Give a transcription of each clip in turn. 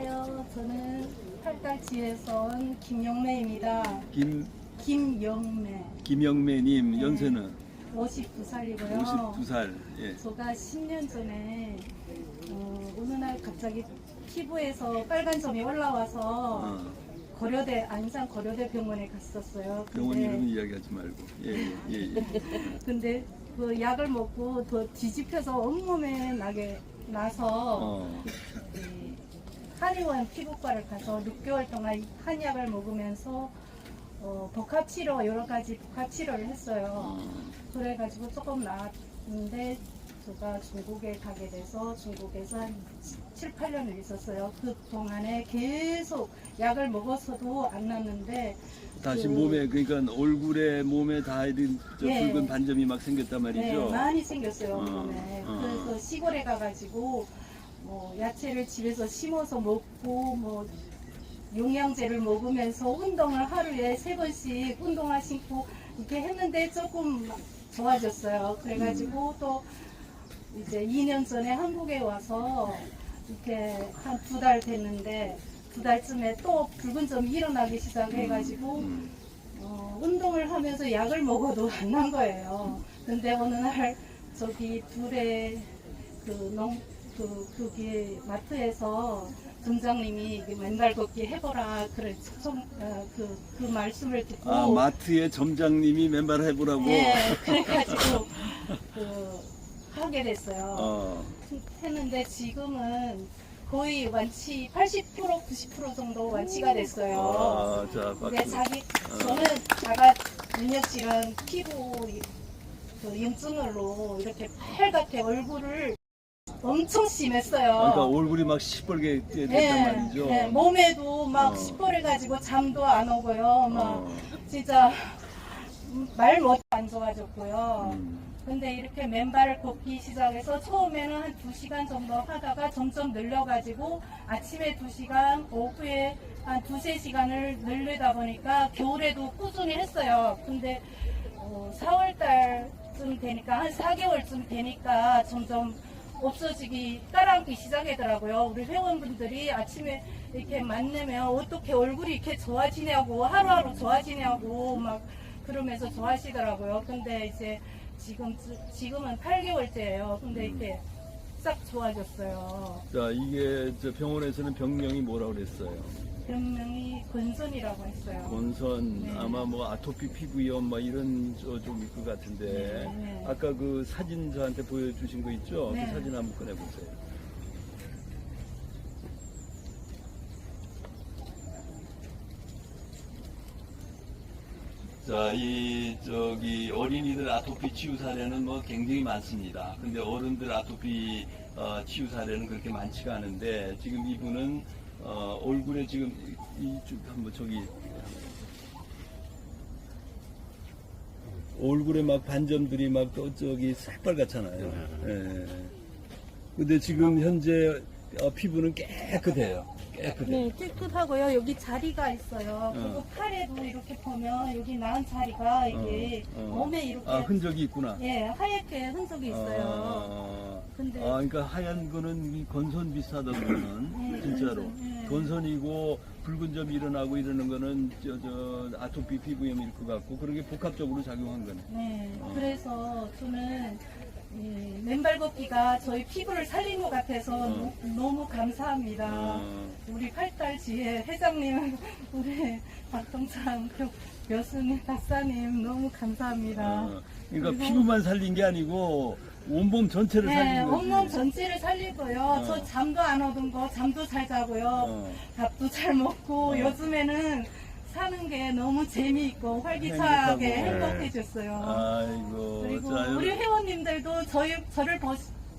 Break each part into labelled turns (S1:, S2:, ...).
S1: 안녕하세요. 저는 팔달지에서 온 김영매입니다.
S2: 김
S1: 김영매,
S2: 김영매님
S1: 네.
S2: 연세는
S1: 52살이고요.
S2: 52살. 예.
S1: 제가 10년 전에 어, 어느 날 갑자기 피부에서 빨간 점이 올라와서
S2: 어,
S1: 고려대 안산 고려대 병원에 갔었어요.
S2: 병원
S1: 근데-
S2: 이름 이야기하지 말고. 예, 예, 예. 예.
S1: 근데 그 약을 먹고 더 뒤집혀서 온몸에 나게 나서
S2: 어,
S1: 이 한의원 피부과를 가서 6개월 동안 한약을 먹으면서 어, 복합 치료 여러 가지 복합 치료를 했어요.
S2: 어,
S1: 그래가지고 조금 나았는데 제가 중국에 가게 돼서 중국에서 한 7, 8년을 있었어요. 그 동안에 계속 약을 먹어서도 안 났는데
S2: 다시
S1: 그-
S2: 몸에 그러니까 얼굴에 몸에 다 이런 저
S1: 예.
S2: 붉은 반점이 막 생겼단
S1: 네,
S2: 말이죠.
S1: 많이 생겼어요.
S2: 어,
S1: 몸에.
S2: 어.
S1: 그래서 시골에 가가지고 뭐 야채를 집에서 심어서 먹고 뭐 영양제를 먹으면서 운동을 하루에 세 번씩 운동하시고 이렇게 했는데 조금 좋아졌어요. 그래가지고 또 이제 2년 전에 한국에 와서 이렇게 한 두 달 됐는데 두 달쯤에 또 붉은 점이 일어나기 시작해가지고
S2: 음,
S1: 어, 운동을 하면서 약을 먹어도 안 난 거예요. 근데 어느 날 저기 둘의 그 농, 그, 그게 마트에서 점장님이 맨발 걷기 해보라. 그래, 좀, 어, 그, 그 말씀을 듣고.
S2: 아 마트의 점장님이 맨발 해보라고.
S1: 예, 그래가지고, 그, 하게 됐어요.
S2: 어,
S1: 했는데 지금은 거의 완치 80% 90% 정도 완치가 됐어요.
S2: 아, 자,
S1: 근데
S2: 박수.
S1: 자기 저는 자가 능력질은 피부 그 염증으로 이렇게 빨갛게 얼굴을 엄청 심했어요.
S2: 그러니까 얼굴이 막 시뻘게 됐단
S1: 네,
S2: 말이죠.
S1: 네, 몸에도 막
S2: 어.
S1: 시뻘해가지고 잠도 안 오고요. 막
S2: 어,
S1: 진짜 말 못 안 좋아졌고요.
S2: 음,
S1: 근데 이렇게 맨발을 걷기 시작해서 처음에는 한 2시간 정도 하다가 점점 늘려가지고 아침에 2시간, 오후에 한 2, 3시간을 늘리다 보니까 겨울에도 꾸준히 했어요. 근데 어, 4월달쯤 되니까 한 4개월쯤 되니까 점점 없어지기 따라오기 시작하더라고요. 우리 회원분들이 아침에 이렇게 만나면 어떻게 얼굴이 이렇게 좋아지냐고 하루하루 좋아지냐고 막 그러면서 좋아하시더라고요. 근데 이제 지금 지금은 8개월째예요. 근데 이렇게 싹 좋아졌어요.
S2: 자 이게 저 병원에서는 병명이 뭐라고 그랬어요?
S1: 병명이 권선이라고 했어요.
S2: 권선
S1: 네.
S2: 아마 뭐 아토피 피부염 뭐 이런 쪽일 것 같은데
S1: 네, 네.
S2: 아까 그 사진 저한테 보여주신 거 있죠?
S1: 네.
S2: 그 사진 한번 꺼내보세요. 자, 이 저기 어린이들 아토피 치유 사례는 뭐 굉장히 많습니다. 근데 어른들 아토피 어, 치유 사례는 그렇게 많지가 않은데 지금 이분은 어, 얼굴에 지금 이쪽 한번 저기 얼굴에 막 반점들이 막 또 저기 새빨갛잖아요. 예. 근데 지금 현재 어, 피부는 깨끗해요. 깨끗해.
S1: 네, 깨끗하고요. 여기 자리가 있어요. 그리고
S2: 어.
S1: 팔에도 이렇게 보면 여기 나은 자리가 이게
S2: 어, 어.
S1: 몸에 이렇게
S2: 아, 흔적이 있구나.
S1: 예 하얗게 흔적이 있어요.
S2: 아,
S1: 근데
S2: 아, 그러니까 하얀 거는 이 건선 비슷하다고는
S1: 네,
S2: 진짜로
S1: 건선, 네.
S2: 건선이고 붉은 점이 일어나고 이러는 거는 저, 저 아토피 피부염일 것 같고 그런 게 복합적으로 작용한 거네.
S1: 네,
S2: 어.
S1: 그래서 저는 이 맨발 걷기가 저희 피부를 살린 것 같아서
S2: 어.
S1: 너- 너무 감사합니다.
S2: 어,
S1: 우리 팔달지의 회장님, 우리 박동창 교- 교수님, 박사님 너무 감사합니다.
S2: 어, 그러니까 피부만 살린 게 아니고 온몸 전체를
S1: 네,
S2: 살린 거지.
S1: 온몸 전체를 살리고요.
S2: 어.
S1: 저 잠도 안 오던 거 잠도 잘 자고요.
S2: 어.
S1: 밥도 잘 먹고
S2: 어.
S1: 요즘에는 사는 게 너무 재미있고 활기차게
S2: 행복하고.
S1: 행복해졌어요.
S2: 아이고.
S1: 그리고
S2: 자,
S1: 우리. 회원님들도 저희 저를 보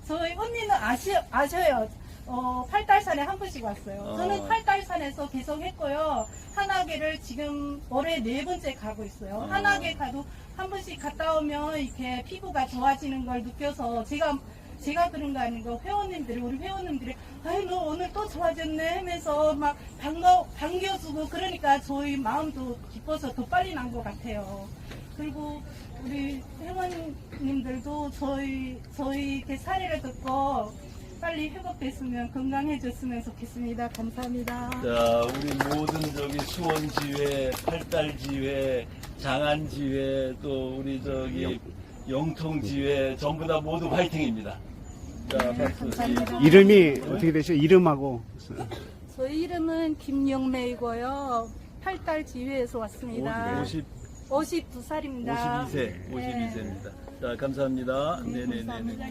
S1: 저희 언니는 아시 아셔요. 어, 팔달산에 한 번씩 왔어요.
S2: 어.
S1: 저는 팔달산에서 계속 했고요. 한화계를 지금 올해 네 번째 가고 있어요.
S2: 어.
S1: 한화계 가도 한 번씩 갔다 오면 이렇게 피부가 좋아지는 걸 느껴서 제가 제가 그런 거 아니고 회원님들이 우리 회원님들이 아유 너 오늘 또 좋아졌네 하면서 막 반가 반겨주고 그러니까 저희 마음도 기뻐서 더 빨리 난 것 같아요. 그리고 우리 회원님들도 저희 저희 이렇게 사례를 듣고 빨리 회복됐으면 건강해졌으면 좋겠습니다. 감사합니다.
S2: 자, 우리 모든 저기 수원지회, 팔달지회, 장안지회, 또 우리 저기 영통지회 전부 다 모두
S1: 화이팅입니다.
S3: 이름이 어떻게 되죠? 이름하고
S1: 저희 이름은 김영매이고요. 팔달 지회에서 왔습니다.
S2: 50,
S1: 52살입니다.
S2: 52세, 52세입니다. 자, 감사합니다. 네네네.
S1: 감사합니다.